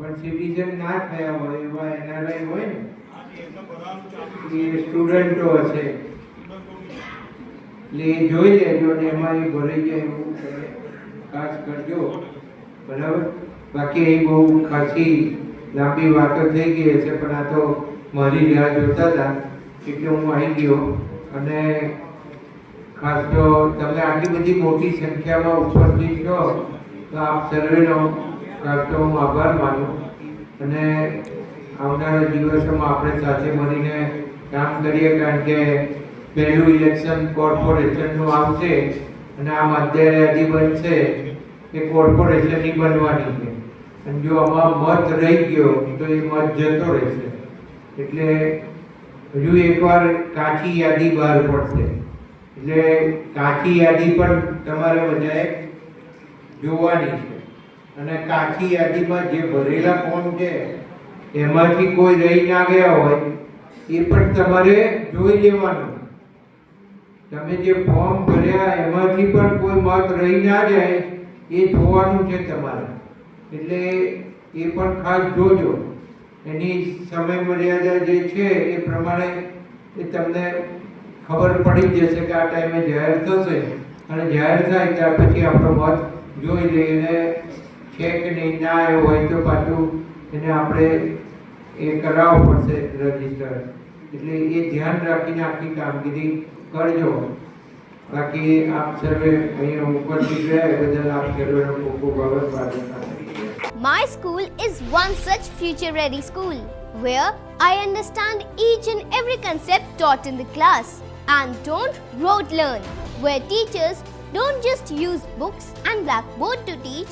પણ સિટીઝન ના થયા હોય એવા એનઆરઆઈ હોય ને એ સ્ટુડન્ટો હશે એટલે એ જોઈ લેજો ને એમાં એ ભરાઈ જાય એવું ખાસ કરજો. બરાબર? બાકી એ બહુ ખાસી લાંબી વાતો થઈ ગઈ હશે પણ આ તો મારી રાહ જોતા હતા એટલે હું આવી ગયો. અને ખાસ તો તમે આટલી બધી મોટી સંખ્યામાં ઉપસ્થિત છો તો આપ સર્વેનો ખાસ તો હું આભાર માનું અને આવનારા દિવસોમાં આપણે સાથે મળીને કામ કરીએ કારણ કે પહેલું ઇલેક્શન કોર્પોરેશનનું આવશે અને આમ અત્યારે હજી બનશે એ કોર્પોરેશનની બનવાની છે. અને જો આમાં મત રહી ગયો તો એ મત જતો રહેશે. એટલે હજુ એકવાર કાચી યાદી બહાર પડશે. એટલે કાચી યાદી પણ તમારે બધાએ જોવાની છે. અને કાચી યાદીમાં જે ભરેલા ફોર્મ છે, એમાંથી કોઈ રહી ના ગયા હોય, એ પણ તમારે જોઈ લેવાનું. તમે જે ફોર્મ ભર્યા, એમાંથી પણ કોઈ મત રહી ના જાય, એ જોવાનું છે તમારે. એટલે એ પણ ખાસ જોજો. એની સમય મર્યાદા જે છે, એ પ્રમાણે એ તમને ખબર પડી જશે કે આ ટાઈમે જાહેર થશે. અને જાહેર થાય ત્યાર પછી આપણો મત જોઈ લઈને કે નહીં ના આવ્યો હોય તો પાછું એને આપણે એ કરાવવું પડશે રજીસ્ટર એટલે એ ધ્યાન રાખીને આખી કામગીરી કરજો બાકી આપ સર્વે અહીંયા ઉપસ્થિત રહ્યા એ બદલ આપ સર્વેનો ખૂબ ખૂબ આભાર પ્રાર્થના કરીએ My school is one such future ready school where I understand each and every concept taught in the class and don't rote learn, where teachers don't just use books and blackboard to teach